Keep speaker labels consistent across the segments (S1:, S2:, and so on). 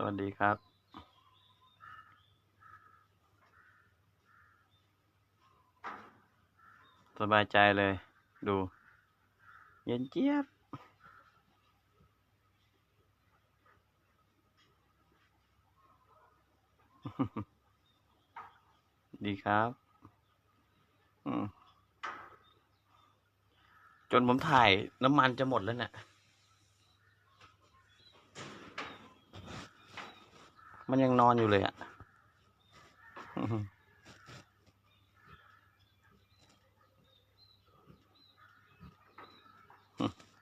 S1: สวัสดีครับสบายใจเลย ดู เย็นเจี๊ยบ ดีครับ จนผมถ่ายน้ำมันจะหมดแล้วเนี่ย มันยังนอนอยู่เลยอะ่ะ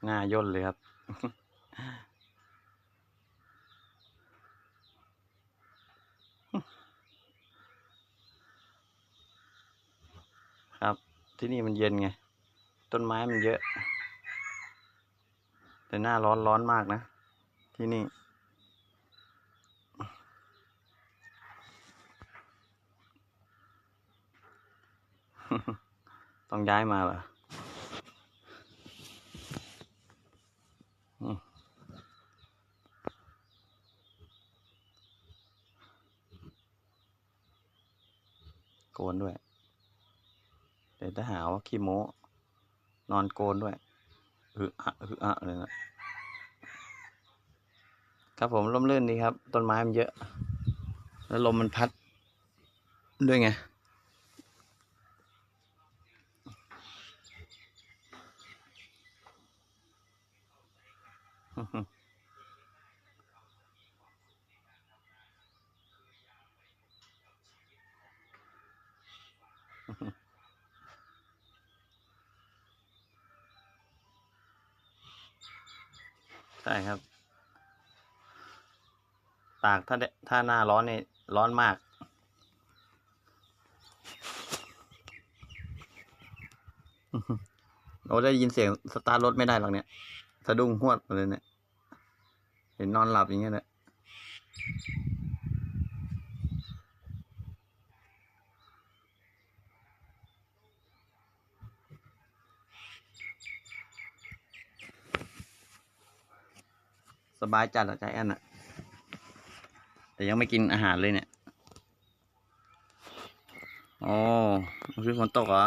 S1: หน้าย่นเลยครับครับ ที่นี่มันเย็นไง ต้นไม้มันเยอะ แต่หน้าร้อนร้อนมากนะ ที่นี่ ต้องย้ายมาเหรอโกนด้วย เดี๋ยวจะหาว่าขี้โม้นอนโกนด้วยอืออะอืออะเลยนะครับผมร่มรื่นดีครับ ต้นไม้มันเยอะ แล้วลมมันพัดด้วยไง ใช่ครับ ตาก ถ้าได้ถ้าหน้าร้อนเนี่ยร้อนมากโอ้ได้ยินเสียงสตาร์ทรถไม่ได้หรอกเนี่ยสะดุ้งหวดมาเลยเนี่ย เห็นนอนหลับอย่างเงี้ยแหละสบายจัดอะใจแอนอะ แต่ยังไม่กินอาหารเลยเนี่ยโอ้เมื่อคนฝนตกเหรอ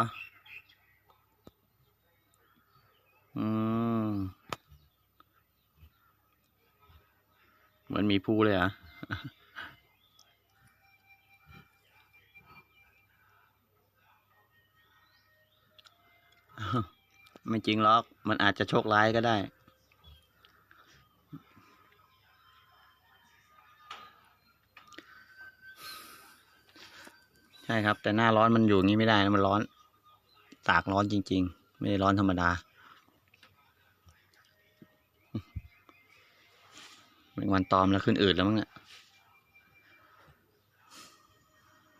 S1: อืม เหมือนมีภูเลยอะไม่จริงหรอก มันอาจจะโชคร้ายก็ได้ ช่ครับ แต่หน้าร้อนมันอยู่งี้ไม่ได้นะมันร้อน ตากร้อนจริง ๆ ไม่ได้ร้อนธรรมดาเป็นวันตอมแล้วขึ้นอืดแล้วมั้งเนี่ย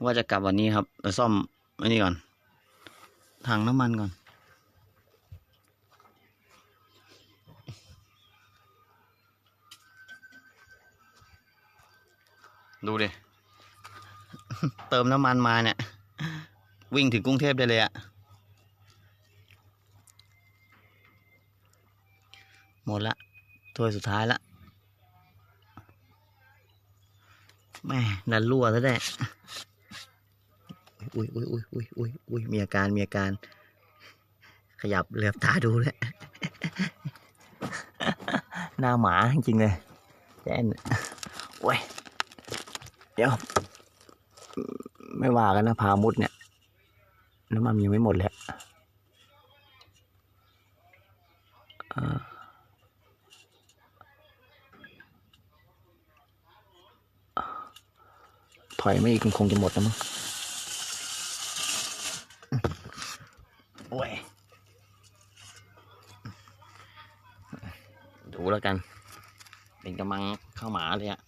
S1: ว่าจะกลับวันนี้ครับไปซ่อมไอ้นี่ก่อนถังน้ำมันก่อน ดูดิ เติมน้ำมันมาเนี่ย วิ่งถึงกรุงเทพได้เลยอะหมดละถ้วยสุดท้ายละแม่ดันรั่วซะได้อุ้ยอุ้ยอุ้ยอุ้ยอุ้ยอุ้ยมีอาการมีอาการ ขยับเลือบตาดูเลยหน้าหมาจริงเลยแจ้นโอ้ยเดี๋ยว ไม่ว่ากันนะพามุดเนี่ยน้ำมันยังไม่หมดเลยอะถอยไม่อีกคงจะหมดแล้วมั้งโอ้ย ดูแล้วกัน เป็นกำลังเข้าหมาเลยอะ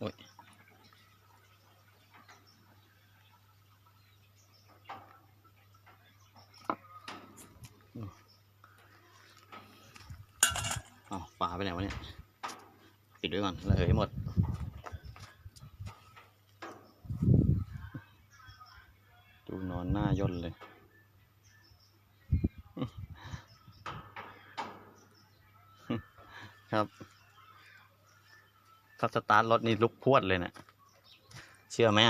S1: โอ้ย อ้าว
S2: ฝาไปไหนวะเนี่ย ปิดไว้ก่อนระเหยหมด ดูนอนหน้าย่นเลย ครับถ้าสตาร์ทรถนี่ลุกพวดเลยเนะี่ยเชื่อไหม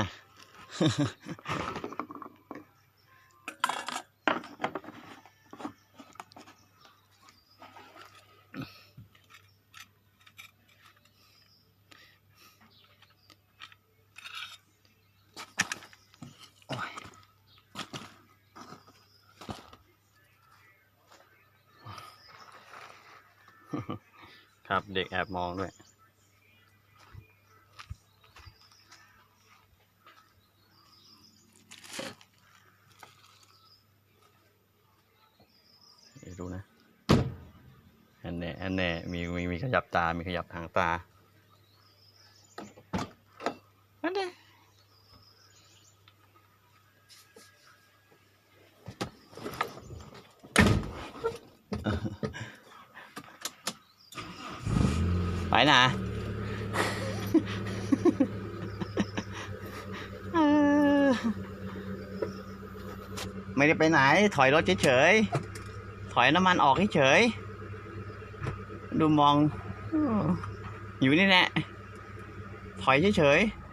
S2: ครับ เด็กแอบมองด้วย เดี๋ยวดูนะอันแน่อันแน่มีมีมีขยับตา มีขยับหางตา อันแน่ไปนะ เออ ไม่ได้ไปไหน ถอยรถเฉยๆถอยน้ำมันออกเฉยๆดูมองอออยู่นี่แหละถอยเฉยๆ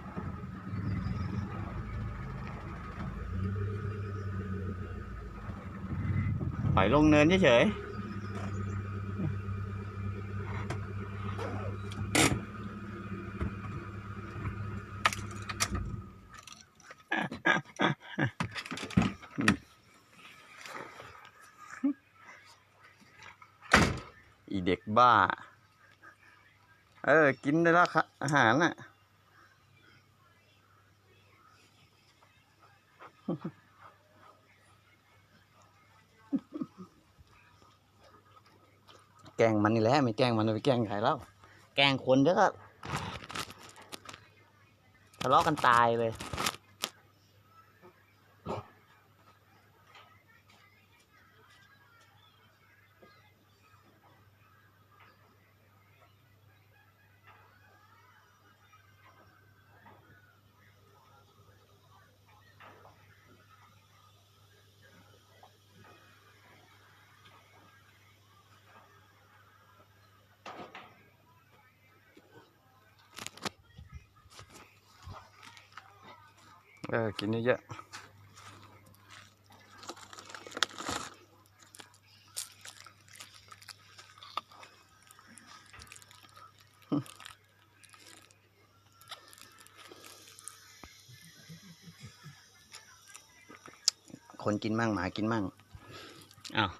S2: ถอยลงเนินเฉยๆ อีเด็กบ้า เออ กินได้แล้วครับอาหารน่ะ แกงมันนี่แหละไม่แกงมันไปแกงใครแล้ว แกงคนเดี๋ยวก็ทะเลาะกันตายเลย กินเยอะคนกินมั่งหมากินมั่งอ้าว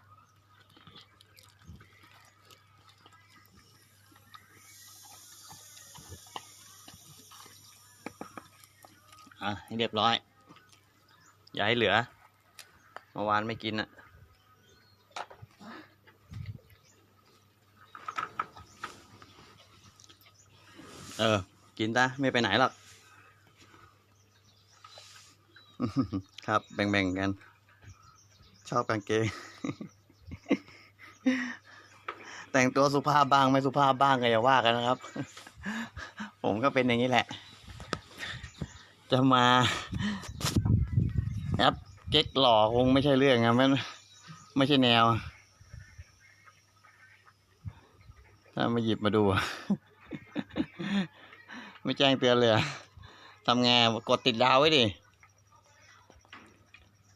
S2: อะ ให้เรียบร้อย อย่าให้เหลือเมื่อวานไม่กินอะเออ กินตะไม่ไปไหนหรอก ครับ แบ่งๆกัน ชอบกางเกง แต่งตัวสุภาพบ้างไม่สุภาพบ้างก็อย่าว่ากันนะครับ ผมก็เป็นอย่างนี้แหละ จะมาแอปเก๊กหล่อคงไม่ใช่เรื่องนะมันไม่ใช่แนว ถ้ามาหยิบมาดู ไม่แจ้งเตือนเลยทำไงกดติดดาวไว้ดิ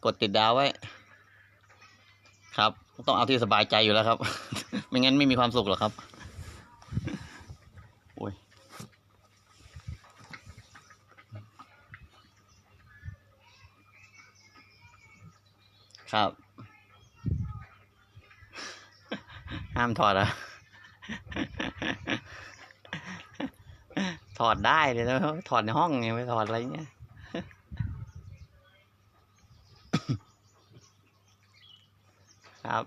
S2: กดติดดาวไว้ ครับ ต้องเอาที่สบายใจอยู่แล้วครับ ไม่งั้นไม่มีความสุขหรอกครับ โอ้ย ครับ ห้ามถอดอะ ถอดได้เลยนะถอดในห้องไงไม่ถอดอะไรเงี้ยครับ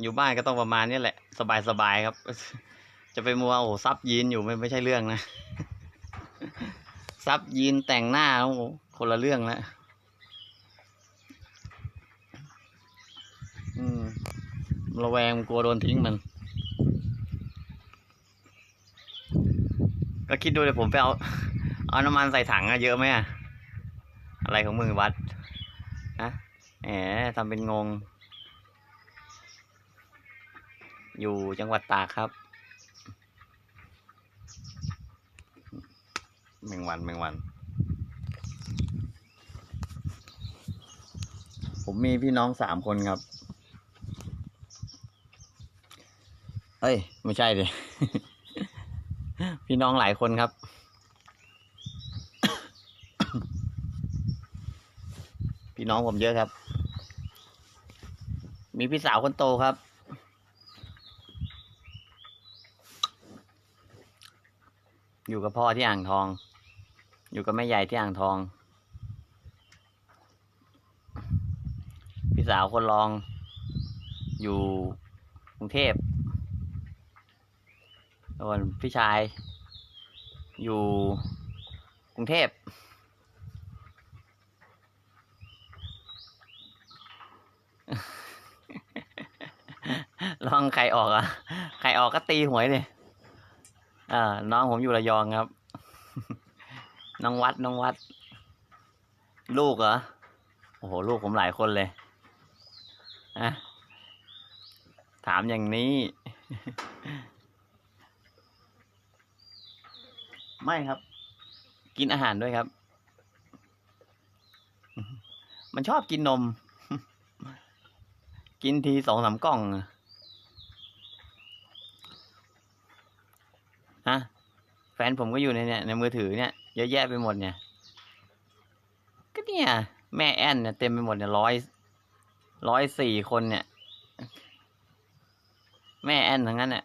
S2: อยู่บ้านก็ต้องประมาณนี้แหละ สบายๆครับ จะไปมัวโอ้ซับยีนอยู่ไม่ไม่ใช่เรื่องนะซับยีนแต่งหน้าโอ้คนละเรื่องแล้ว อืม ระแวงกลัวโดนทิ้งมัน ก็คิดดูเลยผมไปเอาเอาน้ำมันใส่ถังอะเยอะไหมอะอะไรของมึงวัดนะแหมทำเป็นงง อยู่จังหวัดตากครับแมงวันแมงวัน ผมมีพี่น้องสามคนครับ เอ้ย ไม่ใช่ดิพี่น้องหลายคนครับ พี่น้องผมเยอะครับ มีพี่สาวคนโตครับ อยู่กับพ่อที่อ่างทอง อยู่กับแม่ใหญ่ที่อ่างทอง พี่สาวคนรอง อยู่กรุงเทพ ส่วนพี่ชายอยู่กรุงเทพ ลองใครออกอะ ใครออกก็ตีหวยเลยอ่า น้องผมอยู่ระยองครับ น้องวัด น้องวัด ลูกเหรอ โอ้โห ลูกผมหลายคนเลยอะถามอย่างนี้ ไม่ครับ กินอาหารด้วยครับ มันชอบกินนม กินทีสองสามกล่องอะฮะแฟนผมก็อยู่ในเนี่ยในมือถือเนี่ยเยอะแยะไปหมดเนี่ย ก็เนี่ยแม่แอนเนี่ยเต็มไปหมดเนี่ยร้อยร้อยสี่คนเนี่ย แม่แอนทั้งนั้นเนี่ย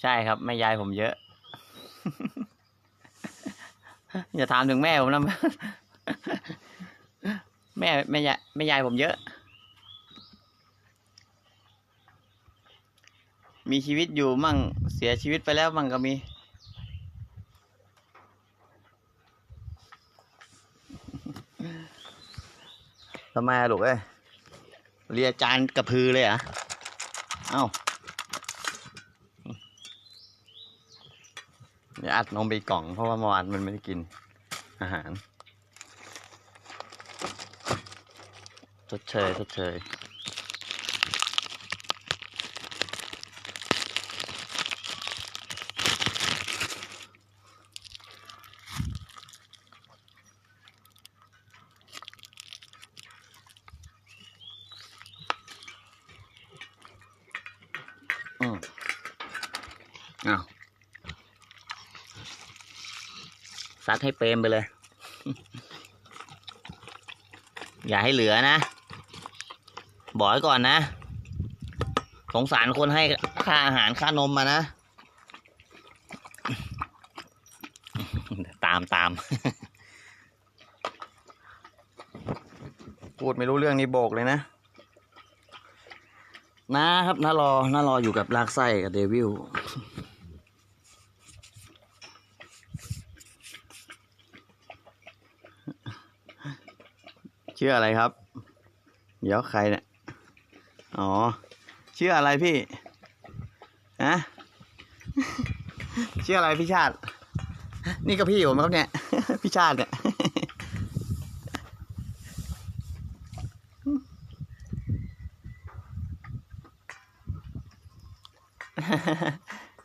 S2: ใช่ครับแม่ยายผมเยอะ อย่าถามถึงแม่ผมนะแม่แม่ยายแม่ยายผมเยอะ มีชีวิตอยู่มั่งเสียชีวิตไปแล้วมั่งก็มี ทำไมอะลูกเอ้ยเรียจานกระพือเลยเหรอะเอ้า นี่ยอัดนมไปอีกล่องเพราะว่าเมื่อวานมันไม่ได้กินอาหารชดเชยชดเชย ซัดให้เปรมไปเลย อย่าให้เหลือนะ บอกไว้ก่อนนะ สงสารคนให้ค่าอาหารค่านมมานะ ตามตาม พูดไม่รู้เรื่องนี่โบกเลยนะนะครับน้ารอน้ารออยู่กับลากไส้กับเดวิล ชื่ออะไรครับ เดี๋ยวใครเนี่ย อ๋อ ชื่ออะไรพี่ฮะชื่ออะไรพี่ชาติ นี่ก็พี่ผมครับเนี่ย พี่ชาติเนี่ย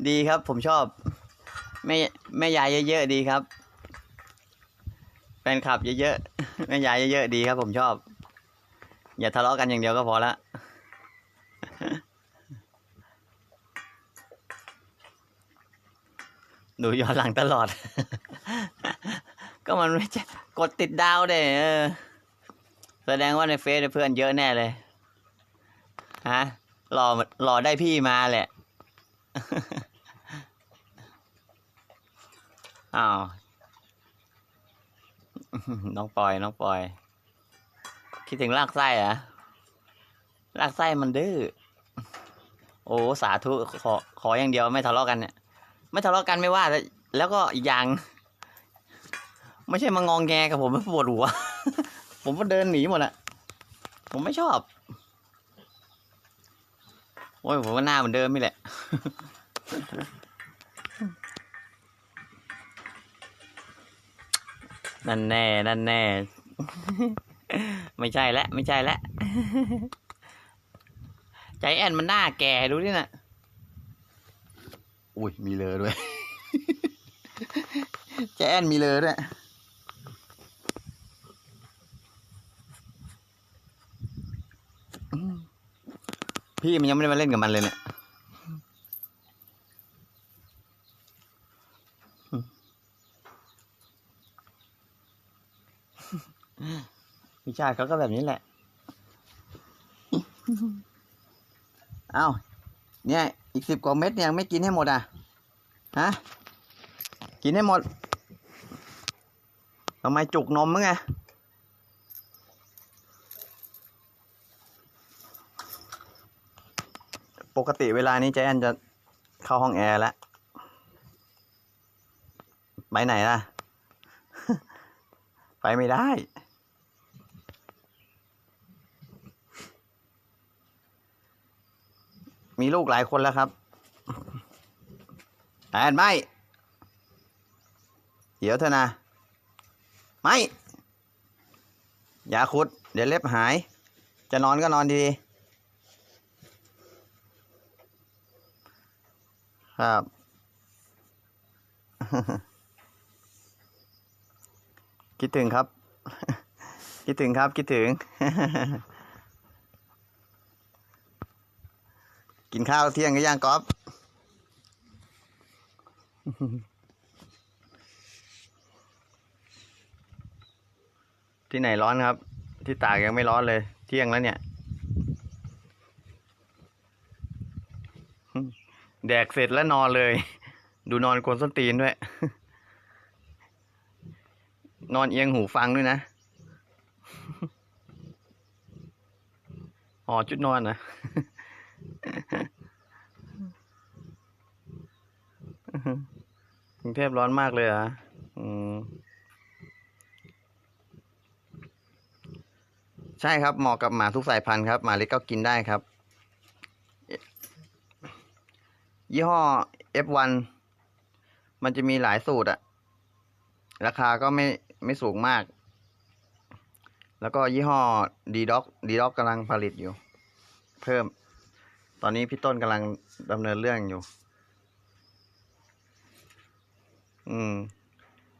S2: ดีครับผมชอบแม่แม่ยายเยอะๆดีครับ นคลับเยอะๆแม่ยายเยอะๆดีครับผมชอบ อย่าทะเลาะกันอย่างเดียวก็พอละดูย้อนหลังตลอด ก็มันไม่ใช่กดติดดาวเด้แสดงว่าในเฟซเพื่อนเยอะแน่เลยฮะรอรอได้พี่มาแหละอ้าว น้องปอยน้องปอย คิดถึงลากไส้อะลากไส้มันดื้อโอ้สาธุขอขออย่างเดียวไม่ทะเลาะกันเนี่ยไม่ทะเลาะกันไม่ว่าแต่แล้วก็อีกอย่าง ไม่ใช่มางองแงกับผมปวดหัว ผมก็เดินหนีหมดอะผมไม่ชอบ โอ้ยผมก็หน้าเหมือนเดิมนี่แหละ นั่นแน่ นั่นแน่ ไม่ใช่แล้วไม่ใช่แล้วใจแอนมันหน้าแก่ดูดิน่ะ อุ้ยมีเลอด้วย ใจแอนมีเลอด้วยพี่มันยังไม่ได้มาเล่นกับมันเลยเนี่ย ชาติเขาก็แบบนี้แหละ เอ้าเนี่ย อีกสิบกว่าเม็ดเนี่ยยังไม่กินให้หมดอะ ฮะ กินให้หมดทำไมจุกนมมั้งไงปกติเวลานี้ใจแอนจะเข้าห้องแอร์แล้ว ไปไหนล่ะ ไปไม่ได้ มีลูกหลายคนแล้วครับแอนไม่เดี๋ยวเถอะนะ ไม่ อย่าขุด เดี๋ยวเล็บหาย จะนอนก็นอนดีๆครับคิดถึงครับ คิดถึงครับ คิดถึง กินข้าวเที่ยงก็ย่างก๊อฟที่ไหนร้อนครับ ที่ตากยังไม่ร้อนเลย เที่ยงแล้วเนี่ย แดกเสร็จแล้วนอนเลย ดูนอนกวนส้นตีนด้วย นอนเอียงหูฟังด้วยนะอ๋อจุดนอนนะ กรุงเทพร้อนมากเลยอะอืมใช่ครับเหมาะกับหมาทุกสายพันธุ์ครับหมาเล็กก็กินได้ครับ ยี่ห้อ F1 มันจะมีหลายสูตรอะราคาก็ไม่ไม่สูงมาก แล้วก็ยี่ห้อ d d o g d d o g กำลังผลิตอยู่ เพิ่ม ตอนนี้พี่ต้นกำลังดำเนินเรื่องอยู่ อืม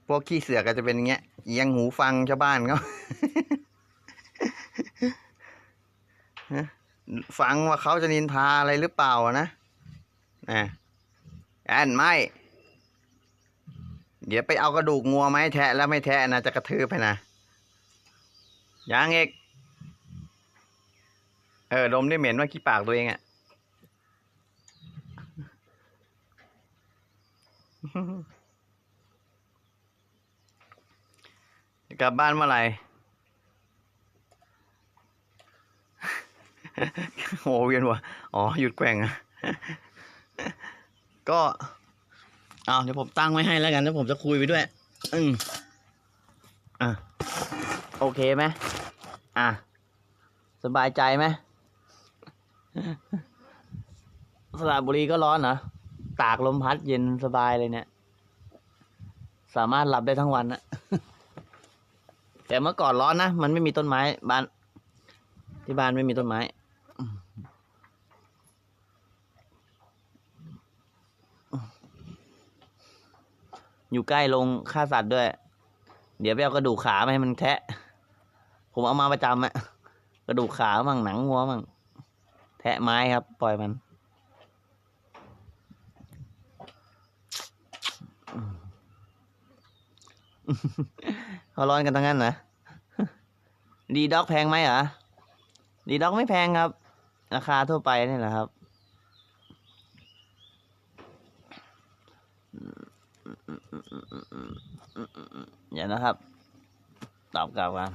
S2: พวกขี้เสือกก็จะเป็นอย่างเงี้ยเอียงหูฟังชาวบ้านเขาฟังว่าเขาจะนินทาอะไรหรือเปล่านะนะแอนไม่ เดี๋ยวไปเอากระดูกงัวมาให้แทะแล้วไม่แทะนะจะกระทืบไปนะยังเอกเออดมได้เหม็นว่าขี้ปากตัวเองอะ กลับบ้านเมื่อไหร่โอ้เวียนหัวอ๋อ หยุดแกว่งอะก็ เอาเดี๋ยวผมตั้งไว้ให้แล้วกันแล้วผมจะคุยไปด้วย อืมอะ โอเคไหมอะ สบายใจไหมสระบุรีก็ร้อนเหรอ ตากลมพัดเย็นสบายเลยเนี่ย สามารถหลับได้ทั้งวันนะแต่เมื่อก่อนร้อนนะ มันไม่มีต้นไม้บ้าน ที่บ้านไม่มีต้นไม้อยู่ใกล้ลงฆ่าสัตว์ด้วย เดี๋ยวไปเอากระดูกขามาให้มันแทะ ผมเอามาประจำอะกระดูกขามั่งหนังงัวมั่งแทะไม้ครับ ปล่อยมัน เขาร้อนกันทั้งนั้นนะดีด็อกแพงไหมเหรอดีด็อกไม่แพงครับ ราคาทั่วไปนี่แหละครับเดี๋ยนะครับ ตอบกลับกัน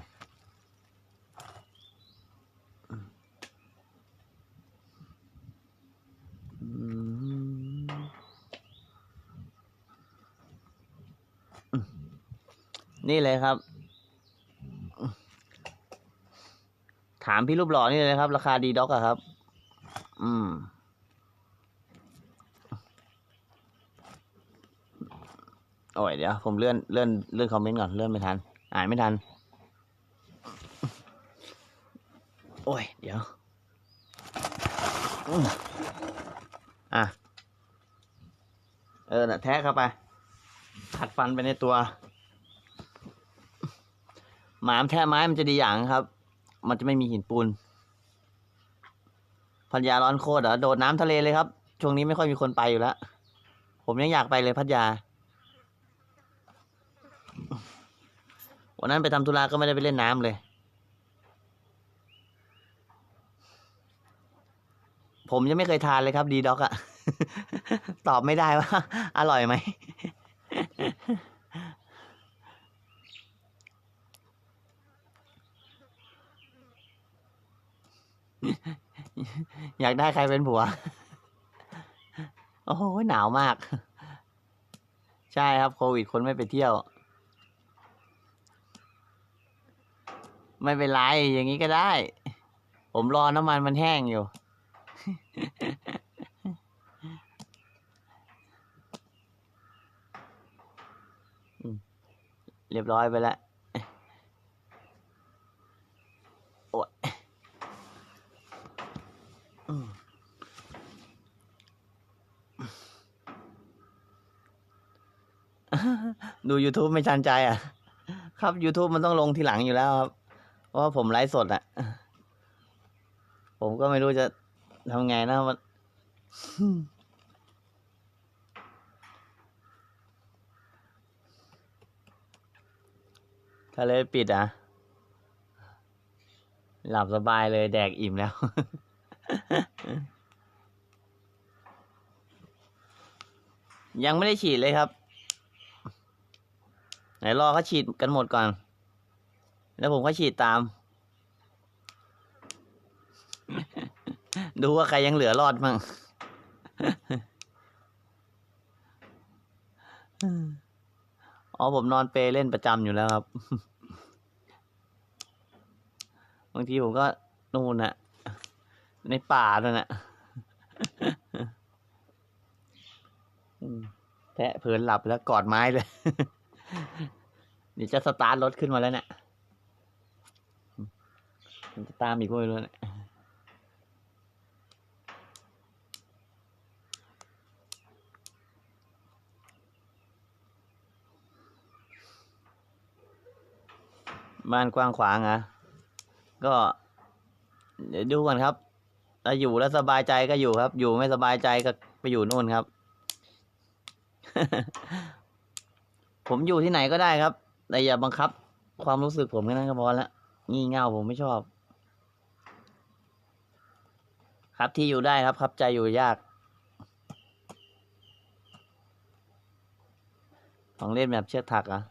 S2: นี่เลยครับ ถามพี่รูปหล่อนี่เลยครับ ราคาดีด็อกอะครับ อืม โอ้ยเดี๋ยว ผมเลื่อนเลื่อนเลื่อนคอมเมนต์ก่อน เลื่อนไม่ทัน อ่านไม่ทัน โอ้ย เดี๋ยว อะ เออน่ะแทะเข้าไปขัดฟันไปในตัว หมามแทะไม้มันจะดีอย่างครับ มันจะไม่มีหินปูน พัทยาร้อนโคตรเหรอโดดน้ำทะเลเลยครับ ช่วงนี้ไม่ค่อยมีคนไปอยู่แล้ว ผมยังอยากไปเลยพัทยา วันนั้นไปทำธุระก็ไม่ได้ไปเล่นน้ำเลย ผมยังไม่เคยทานเลยครับ ดีด็อกอะตอบไม่ได้ว่า อร่อยไหม อยากได้ใครเป็นผัว โอ้โหหนาวมาก ใช่ครับโควิดคนไม่ไปเที่ยว ไม่เป็นไรอย่างนี้ก็ได้ ผมรอน้ำมันมันแห้งอยู่ เรียบร้อยไปแล้วโอ้ย ดู YouTube ไม่ชันใจอะ ครับ YouTube มันต้องลงทีหลังอยู่แล้วครับ เพราะว่าผมไลฟ์สดอะ ผมก็ไม่รู้จะทำไงนะมันทะเลปิดอะ หลับสบายเลยแดกอิ่มแล้ว ยังไม่ได้ฉีดเลยครับ ไหนรอเขาฉีดกันหมดก่อน แล้วผมก็ฉีดตาม ดูว่าใครยังเหลือรอดมั่งอ๋อผมนอนเปรย์เล่นประจำอยู่แล้วครับ บางทีผมก็นู่นน่ะ ในป่านั่นน่ะแทะเพลินหลับแล้วกอดไม้เลย เดี๋ยวจะสตาร์ทรถขึ้นมาแล้วเนี่ยมันจะตามอีกพวกไม่รู้เนี่ยบ้านกว้างขวางอะก็ เดี๋ยวดูก่อนครับถ้าอยู่แล้วสบายใจก็อยู่ครับ อยู่ไม่สบายใจก็ไปอยู่นู่นครับ ผมอยู่ที่ไหนก็ได้ครับ แต่อย่าบังคับ ความรู้สึกผมแค่นั้นก็พอละงี่เง่าผมไม่ชอบ ครับที่อยู่ได้ครับครับใจอยู่ยากของเล่นแบบเชือกถักเหรอะ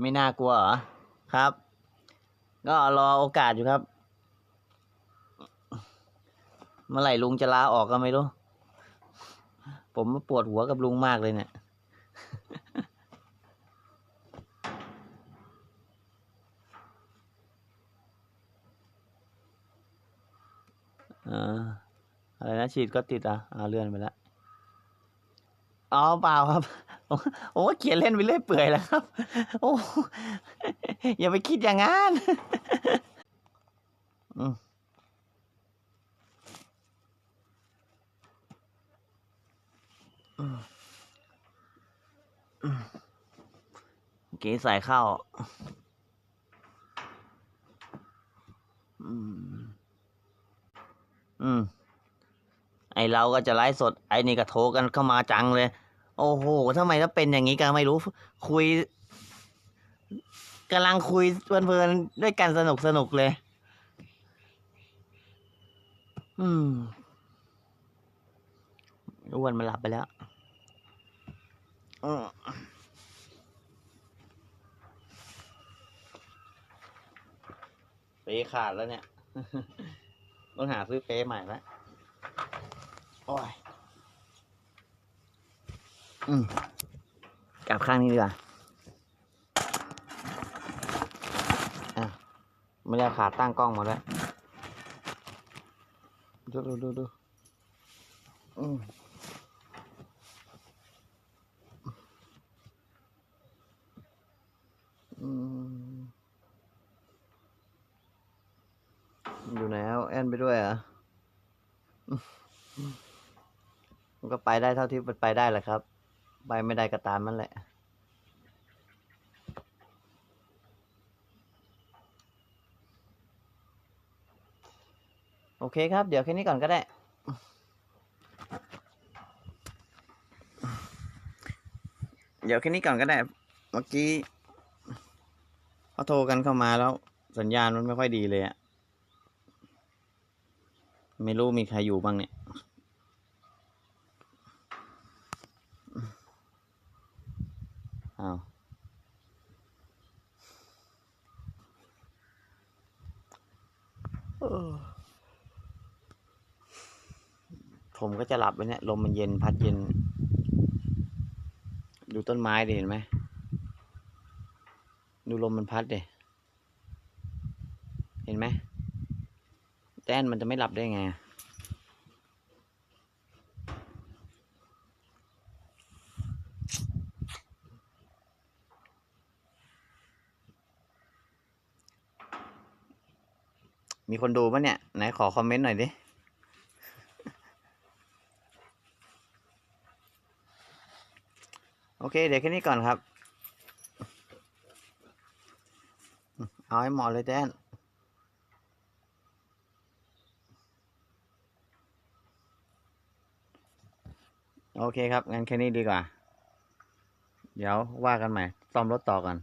S2: ไม่น่ากลัวเหรอครับ ก็รอโอกาสอยู่ครับ เมื่อไหร่ลุงจะลาออกก็ไม่รู้ ผมปวดหัวกับลุงมากเลยเนี่ยเอ่าอะไรนะฉีดก็ติดอะอ่าเลื่อนไปแล้วอ๋อเปล่าครับโอ้เขียนเล่นไปเรื่อยเปื่อยแล้วครับ โอ้อย่าไปคิดอย่างนั้นอืมอืมอืม เกี้ใส่เข้า อืม อืม ไอเราก็จะไลฟ์สด ไอนี่ก็โทรกันเข้ามาจังเลย โอ้โหทำไมถ้าเป็นอย่างนี้กันไม่รู้ คุยกำลังคุยเพลินๆด้วยกันสนุกสนุกๆเลย อืม อ้วนมันหลับไปแล้วอืมเปขาดแล้วเนี่ย ต้องหาซื้อเปใหม่แล้วโอ้ยอืมกลับข้างนี้ดีกว่าอะไม่ได้เอาขาตั้งกล้องมาแล้วดูดูดูดูอืม อยู่ไหนเอาแอนไปด้วยอะมันก็ไปได้เท่าที่มันไปได้แหละครับ ไปไม่ได้ก็ตามมันแหละโอเคครับ เดี๋ยวแค่นี้ก่อนก็ได้ เดี๋ยวแค่นี้ก่อนก็ได้ เมื่อกี้ เขาโทรกันเข้ามาแล้ว สัญญาณมันไม่ค่อยดีเลยอะไม่รู้มีใครอยู่บ้างเนี่ย อ้าว ผมก็จะหลับไปเนี่ย ลมมันเย็นพัดเย็น ดูต้นไม้ดิเห็นไหม ดูลมมันพัดเดเห็นไหมแต้นมันจะไม่หลับได้ไงมีคนดูปะเนี่ย ไหนขอคอมเมนต์หน่อยดิ โอเค เดี๋ยวแค่นี้ก่อนครับ เอาให้หมอเลยแจนโอเคครับงั้นแค่นี้ดีกว่า เดี๋ยวว่ากันใหม่ซ่อมรถต่อก่อน